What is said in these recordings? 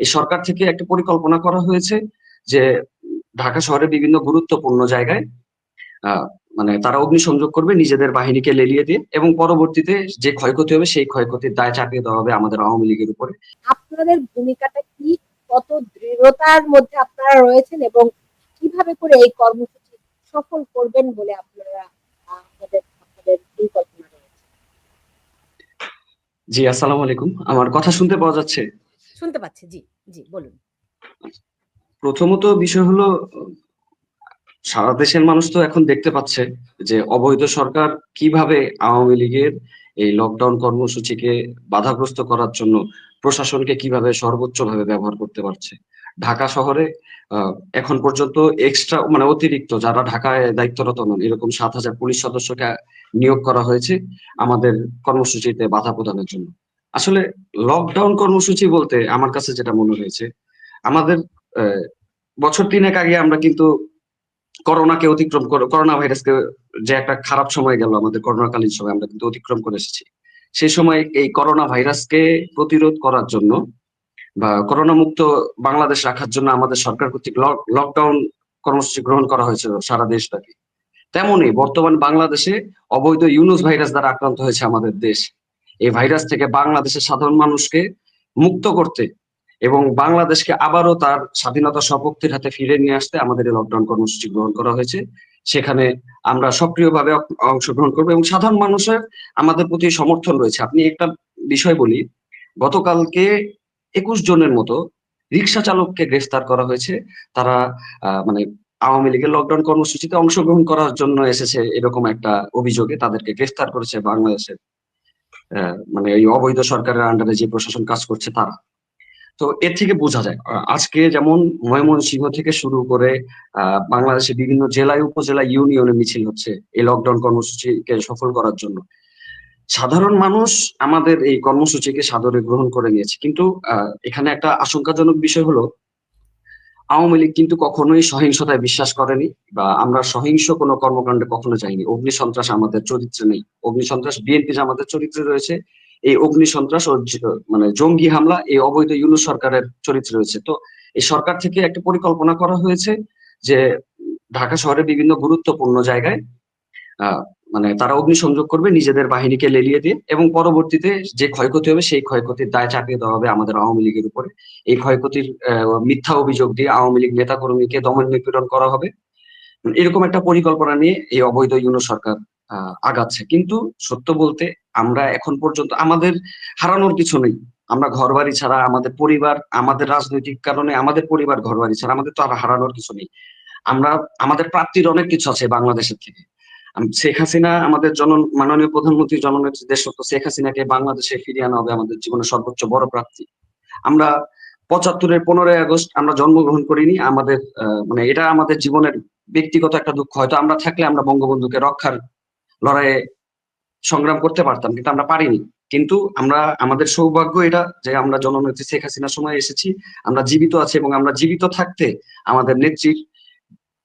এই সরকার থেকে একটা পরিকল্পনা করা হয়েছে যে ঢাকা শহরের বিভিন্ন গুরুত্বপূর্ণ জায়গায় মানে তারা অগ্নিসংযোগ করবে নিজেদের বাহিনীকে লেলিয়ে দিয়ে এবং পরবর্তীতে যে ক্ষয়ক্ষতি হবে সেই ক্ষয়ক্ষতির দায় চাপিয়ে দেওয়া হবে আমাদের আওয়ামী লীগের উপরে। আপনাদের ভূমিকাটা কি? কত দৃঢ়তার মধ্যে আপনারা রয়েছেন এবং কীভাবে করে এই কর্মসূচি সফল করবেন বলে আপনারা আপনাদের আপনাদের পরিকল্পনা রয়েছে? জি আসসালামু আলাইকুম। আমার কথা শুনতে পাওয়া যাচ্ছে? শুনতে পাচ্ছি, জি জি, বলুন। প্রথমত বিষয় হলো, সারা দেশের মানুষ তো এখন দেখতে পাচ্ছে যে অবৈধ সরকার কীভাবে আওয়ামী লীগের এই লকডাউন কর্মসূচিকে বাধাগ্রস্ত করার জন্য প্রশাসনকে কীভাবে সর্বোচ্চ ভাবে ব্যবহার করতে পারছে। ঢাকা শহরে এখন পর্যন্ত এক্সট্রা মানে অতিরিক্ত যারা ঢাকায় দায়িত্বরত নন, এরকম সাত হাজার পুলিশ সদস্যকে নিয়োগ করা হয়েছে আমাদের কর্মসূচিতে বাধা প্রদানের জন্য। আসলে লকডাউন কর্মসূচি বলতে আমার কাছে যেটা মনে হয়েছে, আমাদের বছর তিনেক আগে আমরা কিন্তু করোনাকে অতিক্রম করে, করোনা ভাইরাসকে যে একটা খারাপ সময় গেল আমাদের করোনাকালীন সময় আমরা কিন্তু অতিক্রম করে এসেছি। সেই সময় এই করোনা ভাইরাসকে প্রতিরোধ করার জন্য বা করোনা মুক্ত বাংলাদেশ রাখার জন্য আমাদের সরকার কর্তৃক লক- লকডাউন কর্মসূচি গ্রহণ করা হয়েছিল সারা দেশব্যাপী। তেমনই বর্তমান বাংলাদেশে অবৈধ ইউনুস ভাইরাস দ্বারা আক্রান্ত হয়েছে আমাদের দেশ। এই ভাইরাস থেকে বাংলাদেশের সাধারণ মানুষকে মুক্ত করতে এবং বাংলাদেশকে আবারও তার স্বাধীনতা সপক্ষের হাতে ফিরে নিয়ে আসতে আমাদের এই লকডাউন কর্মসূচি গ্রহণ করা হয়েছে। সেখানে আমরা সক্রিয়ভাবে অংশগ্রহণ করব এবং সাধারণ মানুষের আমাদের প্রতি সমর্থন রয়েছে। আপনি একটা বিষয় বলি, গতকালকে একুশ জনের মতো রিক্সা চালককে গ্রেফতার করা হয়েছে। তারা মানে আওয়ামী লীগের লকডাউন কর্মসূচিতে অংশগ্রহণ করার জন্য এসেছে এরকম একটা অভিযোগে তাদেরকে গ্রেফতার করেছে বাংলাদেশের মানে এই অবৈধ সরকারের আন্ডারে যে প্রশাসন কাজ করছে তারা। তো এর থেকে বোঝা যায়, আজকে যেমন ময়মনসিংহ থেকে শুরু করে আহ বাংলাদেশের বিভিন্ন জেলায়, উপজেলা ইউনিয়নে মিছিল হচ্ছে এই লকডাউন কর্মসূচিকে সফল করার জন্য। সাধারণ মানুষ আমাদের এই কর্মসূচিকে সাদরে গ্রহণ করে নিয়েছে। কিন্তু এখানে একটা আশঙ্কাজনক বিষয় হলো আওয়ামী লীগ কিন্তু কখনোই সহিংসতায় বিশ্বাস করেনি বা আমরা সহিংস কোনো কর্মকাণ্ডে কখনো যাইনি। অগ্নি সন্ত্রাস আমাদের চরিত্রে নেই। অগ্নি সন্ত্রাস, বিএনপি আমাদের চরিত্রে রয়েছে, এই অগ্নি সন্ত্রাস ও মানে জঙ্গি হামলা, এই অবৈধ ইউনুস সরকারের চরিত্রে রয়েছে। তো এই সরকার থেকে একটা পরিকল্পনা করা হয়েছে যে ঢাকা শহরের বিভিন্ন গুরুত্বপূর্ণ জায়গায় মানে তারা অগ্নিসংযোগ করবে নিজেদের বাহিনীকে লেলিয়ে দিয়ে এবং পরবর্তীতে যে ক্ষয়ক্ষতি হবে সেই ক্ষয়ক্ষতির দায় চাপিয়ে দেওয়া হবে আমাদের আওয়ামী লীগের উপরে। এই ক্ষয়ক্ষতির মিথ্যা অভিযোগ দিয়ে আওয়ামী লীগ নেতাকর্মীকে দমন নিপীড়ন করা হবে। এরকম একটা পরিকল্পনা নিয়ে এই অবৈধ ইউনো সরকার আগাচ্ছে। কিন্তু সত্য বলতে আমরা এখন পর্যন্ত আমাদের হারানোর কিছু নেই। আমরা ঘর বাড়ি ছাড়া, আমাদের পরিবার, আমাদের রাজনৈতিক কারণে আমাদের পরিবার ঘর বাড়ি ছাড়া আমাদের তো আর হারানোর কিছু নেই। আমরা, আমাদের প্রাপ্তির অনেক কিছু আছে বাংলাদেশের থেকে। শেখ হাসিনা আমাদের জন মাননীয় প্রধানমন্ত্রী জননেত্রী দেশরত্ন শেখ হাসিনাকে বাংলাদেশে ফিরিয়ে আনা হবে আমাদের জীবনের সর্বোচ্চ বড় প্রাপ্তি। আমরা পঁচাত্তরের পনেরোই আগস্ট আমরা জন্মগ্রহণ করিনি, আমাদের মানে এটা আমাদের জীবনের ব্যক্তিগত একটা দুঃখ। হয়তো আমরা থাকলে আমরা বঙ্গবন্ধুকে রক্ষার লড়াইয়ে সংগ্রাম করতে পারতাম, কিন্তু আমরা পারিনি। কিন্তু আমরা, আমাদের সৌভাগ্য এটা যে আমরা জননেত্রী শেখ হাসিনার সময় এসেছি, আমরা জীবিত আছি এবং আমরা জীবিত থাকতে আমাদের নেত্রীর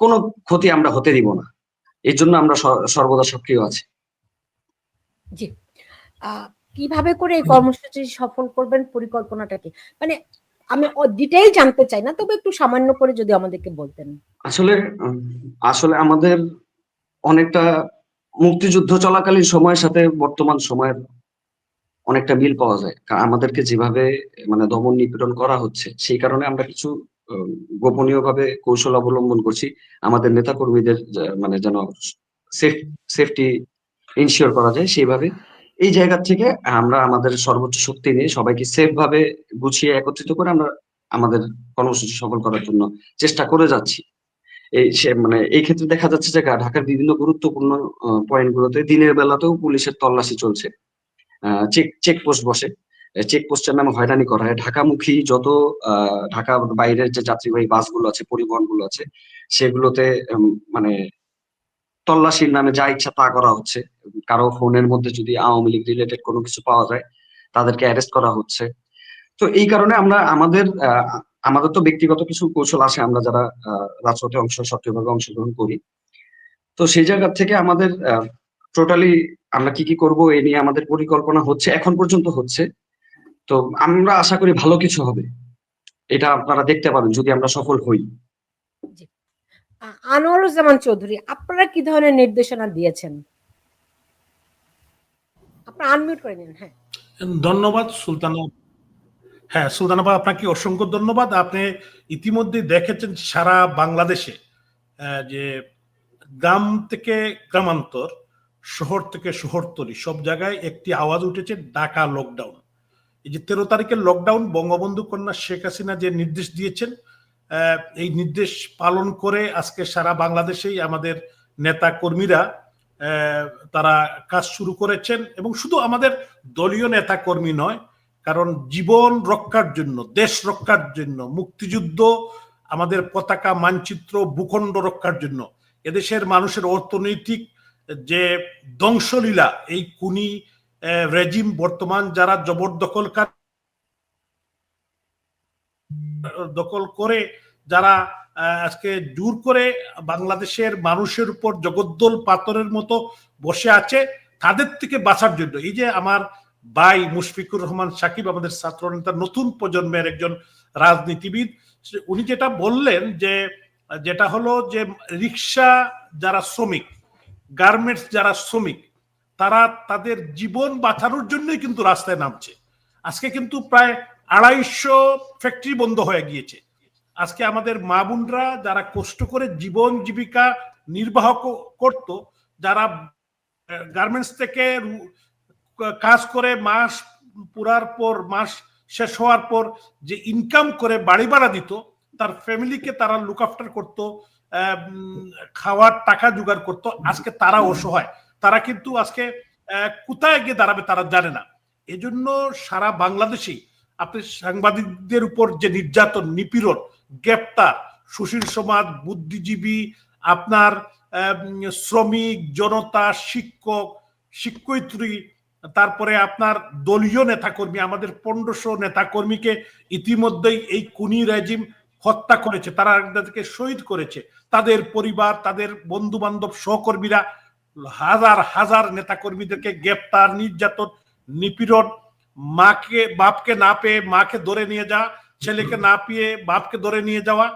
কোনো ক্ষতি আমরা হতে দিব না। এই জন্য আমরা সর্বদা সক্রিয় আছি। জি। কীভাবে করে এই কর্মসূচি সফল করবেন পরিকল্পনাটা কি মানে আমি ডিটেইল জানতে চাই না তবে একটু সামান্য করে যদি আমাদেরকে বলতেন। আসলে আসলে আমাদের অনেকটা মুক্তিযুদ্ধ চলাকালীন সময়ের সাথে বর্তমান সময়ের অনেকটা মিল পাওয়া যায়। আমাদেরকে যেভাবে মানে দমন নিপীড়ন করা হচ্ছে সেই কারণে আমরা কিছু গোপনীয় ভাবে কৌশল অবলম্বন করছি। আমাদের নেতা কর্মীদের মানে যেন সেফ সেফটি ইনশিওর করা যায় সেইভাবে। এই জায়গা থেকে আমরা আমাদের সর্বোচ্চ শক্তি নিয়ে সবাইকে সেফ ভাবে গুছিয়ে একত্রিত করে আমরা আমাদের কর্মসূচি সফল করার জন্য চেষ্টা করে যাচ্ছি। এই সে মানে এই ক্ষেত্রে দেখা যাচ্ছে যে ঢাকার বিভিন্ন গুরুত্বপূর্ণ পয়েন্ট গুলোতে দিনের বেলাতেও পুলিশের তল্লাশি চলছে। চেক চেকপোস্ট বসে। চেকপোস্টের নামে হয়রানি করা হয়। ঢাকামুখী যত ঢাকা বাইরের যে যাত্রীবাহী বাসগুলো আছে পরিবহনগুলো আছে, সেগুলোতে মানে তল্লাশির নামে যা ইচ্ছা তা করা হচ্ছে। কারও ফোনের মধ্যে যদি আওয়ামী লীগ রিলেটেড কোনো কিছু পাওয়া যায়, তাদেরকে অ্যারেস্ট করা হচ্ছে। তো এই কারণে আমরা, আমাদের আমাদের তো ব্যক্তিগত কিছু কৌশল আছে, আমরা যারা রাজপথে অংশ, সক্রিয়ভাবে অংশগ্রহণ করি। তো সেই জায়গা থেকে আমাদের টোটালি আমরা কি কি করব এই নিয়ে আমাদের পরিকল্পনা হচ্ছে, এখন পর্যন্ত হচ্ছে। তো আমরা আশা করি ভালো কিছু হবে। এটা আপনারা দেখতে পাবেন যদি আমরা সফল হই। আনোয়ারুজ্জামান চৌধুরী আপনারা কি ধরনের নির্দেশনা দিয়েছেন? আপনারা আনমিউট করে নিন হ্যাঁ। ধন্যবাদ সুলতানা। হ্যাঁ সুলতানাবা আপনাকে অসংখ্য ধন্যবাদ। আপনি ইতিমধ্যে দেখেছেন সারা বাংলাদেশে আহ, যে গ্রাম থেকে গ্রামান্তর শহর থেকে শহরতলি সব জায়গায় একটি আওয়াজ উঠেছে ঢাকা লকডাউন এই যে তেরো তারিখের লকডাউন বঙ্গবন্ধু কন্যা শেখ হাসিনা যে নির্দেশ দিয়েছেন এই নির্দেশ পালন করে আজকে সারা বাংলাদেশেই আমাদের নেতা কর্মীরা তারা কাজ শুরু করেছেন এবং শুধু আমাদের দলীয় নেতা কর্মী নয়, কারণ জীবন রক্ষার জন্য, দেশ রক্ষার জন্য, মুক্তিযুদ্ধ, আমাদের পতাকা মানচিত্র, ভূখণ্ড রক্ষার জন্য, এদেশের মানুষের অর্থনৈতিক যে ধ্বংসলীলা, এই কুনি রেজিম বর্তমান যারা জবরদখলকার, দখল করে, যারা আজকে জোর করে বাংলাদেশের মানুষের উপর জগদ্দল পাথরের মতো বসে আছে, তাদের থেকে বাঁচার জন্য। এই যে আমার ভাই মুশফিকুর রহমান সাকিব, আমাদের ছাত্র নেতা, নতুন প্রজন্মের একজন রাজনীতিবিদ উনি যেটা বললেন যে, যেটা হলো যে রিক্সা যারা শ্রমিক, গার্মেন্টস যারা শ্রমিক তারা তাদের জীবন বাঁচানোর জন্যই কিন্তু রাস্তায় নামছে। আজকে কিন্তু প্রায় আড়াইশো ফ্যাক্টরি বন্ধ হয়ে গিয়েছে। আজকে আমাদের মা বোনরা যারা কষ্ট করে জীবন জীবিকা নির্বাহ করত, যারা গার্মেন্টস থেকে কাজ করে মাস পুরার পর, মাস শেষ হওয়ার পর যে ইনকাম করে বাড়ি ভাড়া দিত, তার ফ্যামিলিকে তারা লুক আফটার করতো খাওয়ার টাকা জোগাড় করতো। আজকে তারা অসহায়। তারা কিন্তু আজকে কোথায় গিয়ে দাঁড়াবে তারা জানে না। এজন্য সারা বাংলাদেশেই আপনি সাংবাদিকদের উপর যে নির্যাতন, নিপীড়ন, গ্রেপ্তার, সুশীল সমাজ, বুদ্ধিজীবী, আপনার শ্রমিক, জনতা, শিক্ষক, শিক্ষয়িত্রী, তারপরে আপনার দলীয় নেতাকর্মী, আমাদের পনেরোশো নেতাকর্মীকে ইতিমধ্যেই এই কুনি রেজিম হত্যা করেছে। তারা তাদেরকে শহীদ করেছে। তাদের পরিবার, তাদের বন্ধু বান্ধব সহকর্মীরা হাজার হাজার নেতাকর্মীদেরকে গ্রেপ্তার, নির্যাতন, নিপীড়ন, মাকে, বাপকে না পেয়ে মাকে ধরে নিয়ে যাওয়া, ছেলেকে না পেয়ে বাপকে ধরে নিয়ে যাওয়া,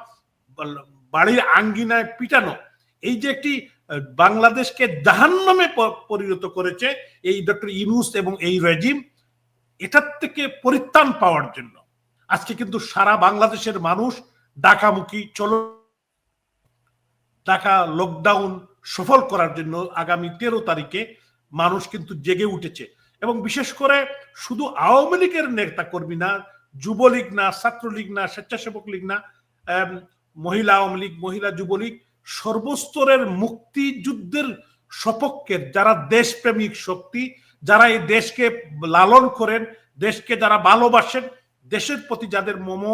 বাড়ির আঙ্গিনায় পিটানো, এই যে একটি বাংলাদেশকে জাহান্নামে পরিণত করেছে এই ডক্টর ইনুস এবং এই রেজিম, এটার থেকে পরিত্রাণ পাওয়ার জন্য। আজকে কিন্তু সারা বাংলাদেশের মানুষ ঢাকামুখী, চলো, ঢাকা লকডাউন সফল করার জন্য আগামী তেরো তারিখে মানুষ কিন্তু জেগে উঠেছে। এবং বিশেষ করে শুধু আওয়ামী লীগের নেতা কর্মী না, যুবলীগ না, ছাত্রলীগ না, স্বেচ্ছাসেবক লীগ না মহিলা আওয়ামী লীগ, মহিলা যুবলীগ, সর্বস্তরের মুক্তিযুদ্ধের সপক্ষের যারা দেশপ্রেমিক শক্তি, যারা এই দেশকে লালন করেন, দেশকে যারা ভালোবাসেন, দেশের প্রতি যাদের মম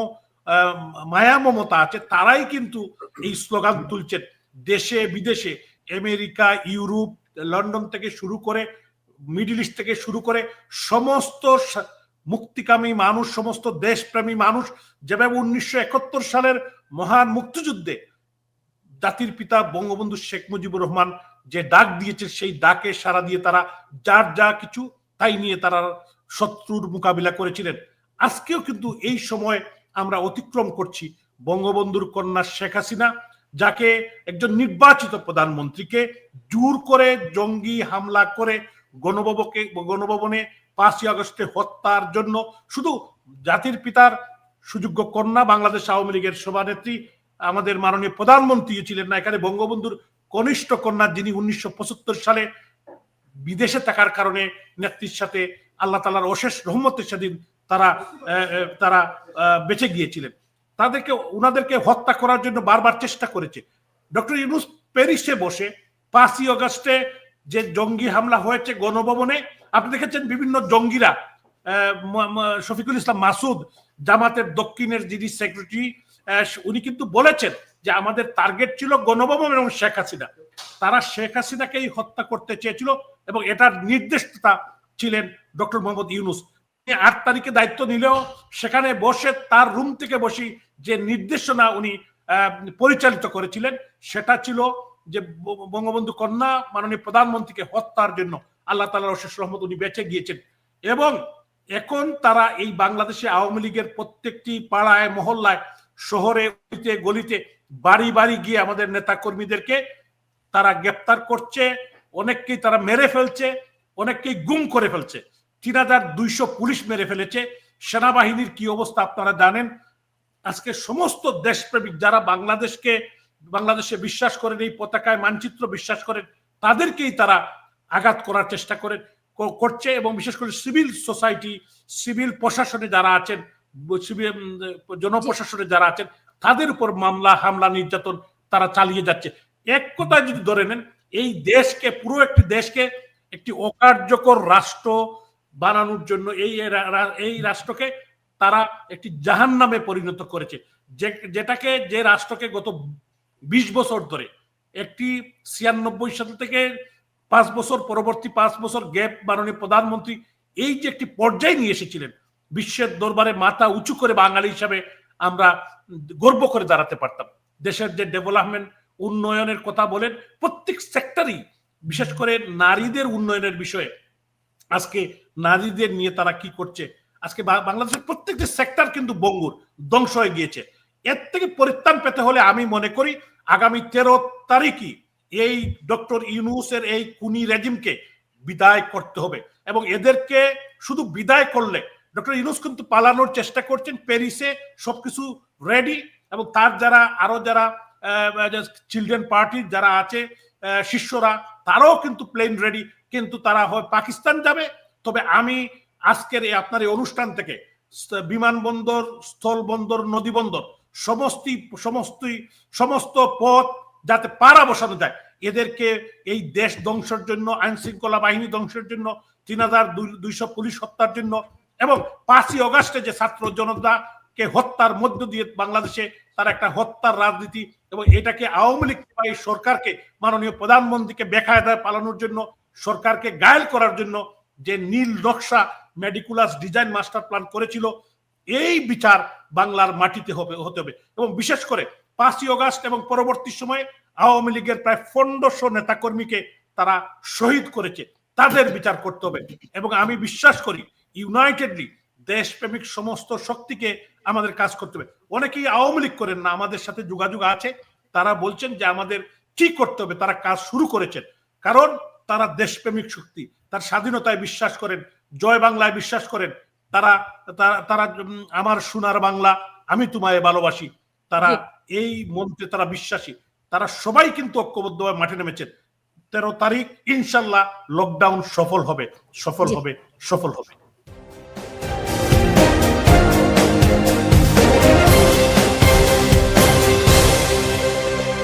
মায়া মমতা আছে, তারাই কিন্তু এই স্লোগান তুলছেন দেশে বিদেশে। আমেরিকা, ইউরোপ, লন্ডন থেকে শুরু করে, মিডল ইস্ট থেকে শুরু করে সমস্ত মুক্তিকামী মানুষ, সমস্ত দেশপ্রেমী মানুষ, যেভাবে উনিশশো একাত্তর সালের মহান মুক্তিযুদ্ধে জাতির পিতা বঙ্গবন্ধু শেখ মুজিবুর রহমান যে ডাক দিয়েছে সেই ডাকে সারা দিয়ে তারা যার যা কিছু তাই নিয়ে তারা শত্রুর মোকাবিলা করেছিলেন। আজকেও কিন্তু এই সময় আমরা অতিক্রম করছি বঙ্গবন্ধুর কন্যা শেখ হাসিনা যাকে একজন নির্বাচিত প্রধানমন্ত্রীকে জোর করে জঙ্গি হামলা করে গণভবকে, গণভবনে পাঁচই আগস্টে হত্যার জন্য শুধু জাতির পিতার সুযোগ্য কন্যা বাংলাদেশ আওয়ামী লীগের সভানেত্রী, আমাদের মাননীয় প্রধানমন্ত্রী ছিলেন না। এখানে বঙ্গবন্ধুর কনিষ্ঠ কন্যা যিনি উনিশশো পঁচাত্তর সালে বিদেশে থাকার কারণে নেত্রীর সাথে আল্লাহ তালার অশেষ রহমতের সেদিন তারা তারা বেঁচে গিয়েছিলেন। তাদেরকে ওনাদেরকে হত্যা করার জন্য বারবার চেষ্টা করেছে। ডক্টর ইউনুস প্যারিসে বসে, পাঁচই অগস্টে যে জঙ্গি হামলা হয়েছে গণভবনে, আপনি দেখেছেন বিভিন্ন জঙ্গিরা শফিকুল ইসলাম মাসুদ, জামাতের দক্ষিণের যিনি সেক্রেটারি উনি কিন্তু বলেছেন যে আমাদের টার্গেট ছিল গণভবন এবং শেখ হাসিনা। তারা শেখ হাসিনাকেই হত্যা করতে চেয়েছিল এবং এটার নির্দেশতা ছিলেন ডক্টর মোহাম্মদ ইউনুস। আট তারিখে দায়িত্ব নিলেও সেখানে বসে তার রুম থেকে বসে যে নির্দেশনা উনি পরিচালিত করেছিলেন, সেটা ছিল যে বঙ্গবন্ধু কন্যা মাননীয় প্রধানমন্ত্রীকে হত্যার জন্য আল্লাহ তালার অশেষ রহমত উনি বেঁচে গিয়েছেন। এবং এখন তারা এই বাংলাদেশে আওয়ামী লীগের প্রত্যেকটি পাড়ায়, মহল্লায়, শহরে, গলিতে বাড়ি বাড়ি গিয়ে আমাদের নেতা কর্মীদেরকে তারা গ্রেপ্তার করছে, অনেককেই তারা মেরে ফেলছে, অনেককেই গুম করে ফেলছে। তিন হাজার দুইশো পুলিশ মেরে ফেলেছে। সেনাবাহিনীর কি অবস্থা আপনারা জানেন? আজকে সমস্ত দেশপ্রেমিক যারা বাংলাদেশকে, বাংলাদেশে বিশ্বাস করেন, এই পতাকায় মানচিত্র বিশ্বাস করেন, তাদেরকেই তারা আঘাত করার চেষ্টা করে করছে এবং বিশেষ করে সিভিল সোসাইটি, সিভিল প্রশাসনে যারা আছেন জনপ্রশাসনে যারা আছেন, তাদের উপর মামলা, হামলা, নির্যাতন তারা চালিয়ে যাচ্ছে। এক কথায় যদি ধরে নেন, এই দেশকে, পুরো একটি দেশকে একটি অকার্যকর রাষ্ট্র বানানোর জন্য এই এই রাষ্ট্রকে তারা একটি জাহান নামে পরিণত করেছে। যেটাকে যে রাষ্ট্রকে গত বিশ বছর ধরে, একটি ছিয়ানব্বই সাল থেকে পাঁচ বছর, পরবর্তী পাঁচ বছর গ্যাপ মাননীয় প্রধানমন্ত্রী এই যে একটি পর্যায়ে নিয়ে এসেছিলেন, বিশ্বের দরবারে মাথা উঁচু করে বাঙালি হিসাবে আমরা গর্ব করে দাঁড়াতে পারতাম। দেশের যে ডেভেলপমেন্ট উন্নয়নের কথা বলেন, প্রত্যেক সেক্টরই বিশেষ করে নারীদের উন্নয়নের বিষয়ে, আজকে নারীদের নিয়ে তারা কি করছে আজকে বাংলাদেশের প্রত্যেকটি সেক্টর কিন্তু বঙ্গুর, ধ্বংস হয়ে গিয়েছে। এর থেকে পরিত্রাণ পেতে হলে আমি মনে করি আগামী তেরো তারিখই এই ডক্টর ইউনুসের এই কুনি রেজিমকে বিদায় করতে হবে এবং এদেরকে শুধু বিদায় করলে, ডক্টর ইউনুস কিন্তু পালানোর চেষ্টা করছেন, প্যারিসে সবকিছু রেডি এবং তার যারা, আরও যারা চিলড্রেন পার্টির যারা আছে শিষ্যরা, তারাও কিন্তু প্লেন রেডি কিন্তু তারা হয় পাকিস্তান যাবে। তবে আমি আজকের এই আপনার এই অনুষ্ঠান থেকে বিমানবন্দর, স্থলবন্দর নদী বন্দর সমস্ত সমস্তই সমস্ত পথ যাতে পাড়া বসানো যায়, এদেরকে এই দেশ ধ্বংসের জন্য, আইন শৃঙ্খলা বাহিনী ধ্বংসের জন্য, তিন হাজার দুইশো পুলিশ হত্যার জন্য এবং পাঁচই অগাস্টে যে ছাত্র জনতাকে হত্যার মধ্য দিয়ে বাংলাদেশে তার একটা হত্যার রাজনীতি এবং এটাকে আওয়ামী লীগ এই সরকারকে মাননীয় প্রধানমন্ত্রীকে বেকায়দায় পালানোর জন্য, সরকারকে গায়েল করার জন্য যে নীল নকশা মেডিকুলাস ডিজাইন মাস্টার প্ল্যান করেছিল, এই বিচার বাংলার মাটিতে হবে, হতে হবে। এবং বিশেষ করে পাঁচই অগাস্ট এবং পরবর্তী সময়ে আওয়ামী লীগের প্রায় পনেরোশো নেতাকর্মীকে তারা শহীদ করেছে। তাদের বিচার করতে হবে। এবং আমি বিশ্বাস করি, ইউনাইটেডলি দেশপ্রেমিক সমস্ত শক্তিকে আমাদের কাজ করতে হবে। অনেকেই আওয়ামী লীগ করেন না, আমাদের সাথে যোগাযোগ আছে। তারা বলছেন যে আমাদের কি করতে হবে, তারা কাজ শুরু করেছেন। কারণ তারা দেশপ্রেমিক শক্তি, তার স্বাধীনতায় বিশ্বাস করেন জয় বাংলায় বিশ্বাস করেন তারা তারা- আমার সোনার বাংলা আমি তোমায় ভালোবাসি। তারা এই মন্ত্রে তারা বিশ্বাসী। তারা সবাই কিন্তু ঐক্যবদ্ধভাবে মাঠে নেমেছেন। তেরো তারিখ ইনশাল্লাহ লকডাউন সফল হবে সফল হবে সফল হবে।